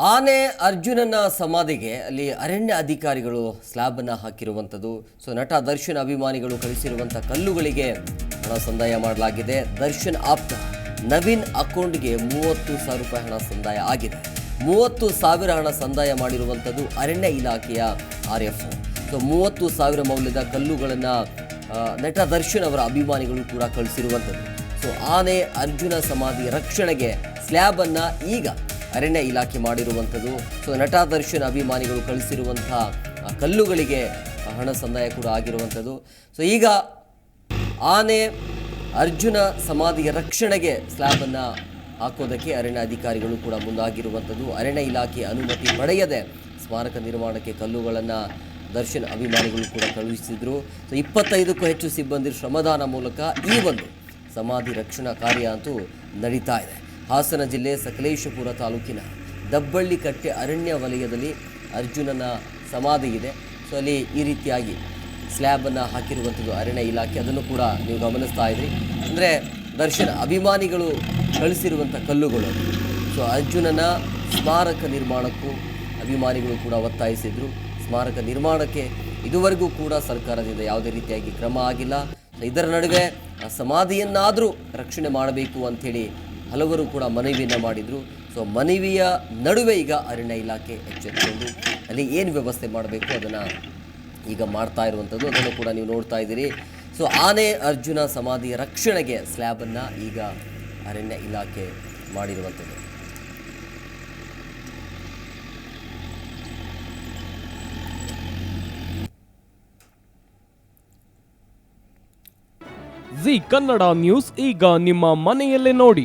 ಆನೆ ಅರ್ಜುನನ ಸಮಾಧಿಗೆ ಅಲ್ಲಿ ಅರಣ್ಯ ಅಧಿಕಾರಿಗಳು ಸ್ಲ್ಯಾಬನ್ನು ಹಾಕಿರುವಂಥದ್ದು. ಸೊ, ನಟ ದರ್ಶನ್ ಅಭಿಮಾನಿಗಳು ಕಳಿಸಿರುವಂಥ ಕಲ್ಲುಗಳಿಗೆ ಹಣ ಸಂದಾಯ ಮಾಡಲಾಗಿದೆ. ದರ್ಶನ್ ಆಪ್ತ ನವೀನ್ ಅಕೌಂಟ್ಗೆ ಮೂವತ್ತು ಸಾವಿರ ರೂಪಾಯಿ ಹಣ ಸಂದಾಯ ಆಗಿದೆ. ಮೂವತ್ತು ಸಾವಿರ ಹಣ ಸಂದಾಯ ಮಾಡಿರುವಂಥದ್ದು ಅರಣ್ಯ ಇಲಾಖೆಯ ಆರ್ ಎಫ್ ಸೊ, ಮೂವತ್ತು ಸಾವಿರ ಮೌಲ್ಯದ ಕಲ್ಲುಗಳನ್ನು ನಟ ದರ್ಶನ್ ಅವರ ಅಭಿಮಾನಿಗಳು ಕೂಡ ಕಳಿಸಿರುವಂಥದ್ದು. ಸೊ, ಆನೆ ಅರ್ಜುನ ಸಮಾಧಿ ರಕ್ಷಣೆಗೆ ಸ್ಲ್ಯಾಬನ್ನು ಈಗ ಅರಣ್ಯ ಇಲಾಖೆ ಮಾಡಿರುವಂಥದ್ದು. ಸೊ ನಟ ದರ್ಶನ್ ಅಭಿಮಾನಿಗಳು ಕಳಿಸಿರುವಂಥ ಕಲ್ಲುಗಳಿಗೆ ಹಣ ಸಂದಾಯ ಕೂಡ ಆಗಿರುವಂಥದ್ದು. ಸೊ ಈಗ ಆನೆ ಅರ್ಜುನ ಸಮಾಧಿಯ ರಕ್ಷಣೆಗೆ ಸ್ಲ್ಯಾಬನ್ನು ಹಾಕೋದಕ್ಕೆ ಅರಣ್ಯ ಅಧಿಕಾರಿಗಳು ಕೂಡ ಮುಂದಾಗಿರುವಂಥದ್ದು. ಅರಣ್ಯ ಇಲಾಖೆ ಅನುಮತಿ ಪಡೆಯದೆ ಸ್ಮಾರಕ ನಿರ್ಮಾಣಕ್ಕೆ ಕಲ್ಲುಗಳನ್ನು ದರ್ಶನ್ ಅಭಿಮಾನಿಗಳು ಕೂಡ ಕಳುಹಿಸಿದ್ರು. ಸೊ ಇಪ್ಪತ್ತೈದಕ್ಕೂ ಹೆಚ್ಚು ಸಿಬ್ಬಂದಿ ಶ್ರಮದಾನ ಮೂಲಕ ಈ ಒಂದು ಸಮಾಧಿ ರಕ್ಷಣಾ ಕಾರ್ಯ ಅಂತೂ ನಡೀತಾ ಇದೆ. ಹಾಸನ ಜಿಲ್ಲೆ ಸಕಲೇಶಪುರ ತಾಲೂಕಿನ ದಬ್ಬಳ್ಳಿ ಕಟ್ಟೆ ಅರಣ್ಯ ವಲಯದಲ್ಲಿ ಅರ್ಜುನನ ಸಮಾಧಿ ಇದೆ. ಸೊ, ಅಲ್ಲಿ ಈ ರೀತಿಯಾಗಿ ಸ್ಲ್ಯಾಬನ್ನು ಹಾಕಿರುವಂಥದ್ದು ಅರಣ್ಯ ಇಲಾಖೆ. ಅದನ್ನು ಕೂಡ ನೀವು ಗಮನಿಸ್ತಾ ಇದ್ರಿ. ಅಂದರೆ ದರ್ಶನ, ಅಭಿಮಾನಿಗಳು ಕಳಿಸಿರುವಂಥ ಕಲ್ಲುಗಳು. ಸೊ, ಅರ್ಜುನನ ಸ್ಮಾರಕ ನಿರ್ಮಾಣಕ್ಕೂ ಅಭಿಮಾನಿಗಳು ಕೂಡ ಒತ್ತಾಯಿಸಿದರು. ಸ್ಮಾರಕ ನಿರ್ಮಾಣಕ್ಕೆ ಇದುವರೆಗೂ ಕೂಡ ಸರ್ಕಾರದಿಂದ ಯಾವುದೇ ರೀತಿಯಾಗಿ ಕ್ರಮ ಆಗಿಲ್ಲ. ಇದರ ನಡುವೆ ಆ ಸಮಾಧಿಯನ್ನಾದರೂ ರಕ್ಷಣೆ ಮಾಡಬೇಕು ಅಂಥೇಳಿ ಹಲವರು ಕೂಡ ಮನವಿಯನ್ನು ಮಾಡಿದರು. ಸೊ ಮನವಿಯ ನಡುವೆ ಈಗ ಅರಣ್ಯ ಇಲಾಖೆ ಎಚ್ಚೆತ್ತುಕೊಂಡು ಅಲ್ಲಿ ಏನು ವ್ಯವಸ್ಥೆ ಮಾಡಬೇಕು ಅದನ್ನು ಈಗ ಮಾಡ್ತಾ ಇರುವಂಥದ್ದು ಅದನ್ನು ಕೂಡ ನೀವು ನೋಡ್ತಾ ಇದ್ದೀರಿ. ಸೊ ಆನೆ ಅರ್ಜುನ ಸಮಾಧಿಯ ರಕ್ಷಣೆಗೆ ಸ್ಲ್ಯಾಬನ್ನು ಈಗ ಅರಣ್ಯ ಇಲಾಖೆ ಮಾಡಿರುವಂಥದ್ದು ಜಿ ಕನ್ನಡ ನ್ಯೂಸ್ ಈಗ ನಿಮ್ಮ ಮನೆಯಲ್ಲೇ ನೋಡಿ.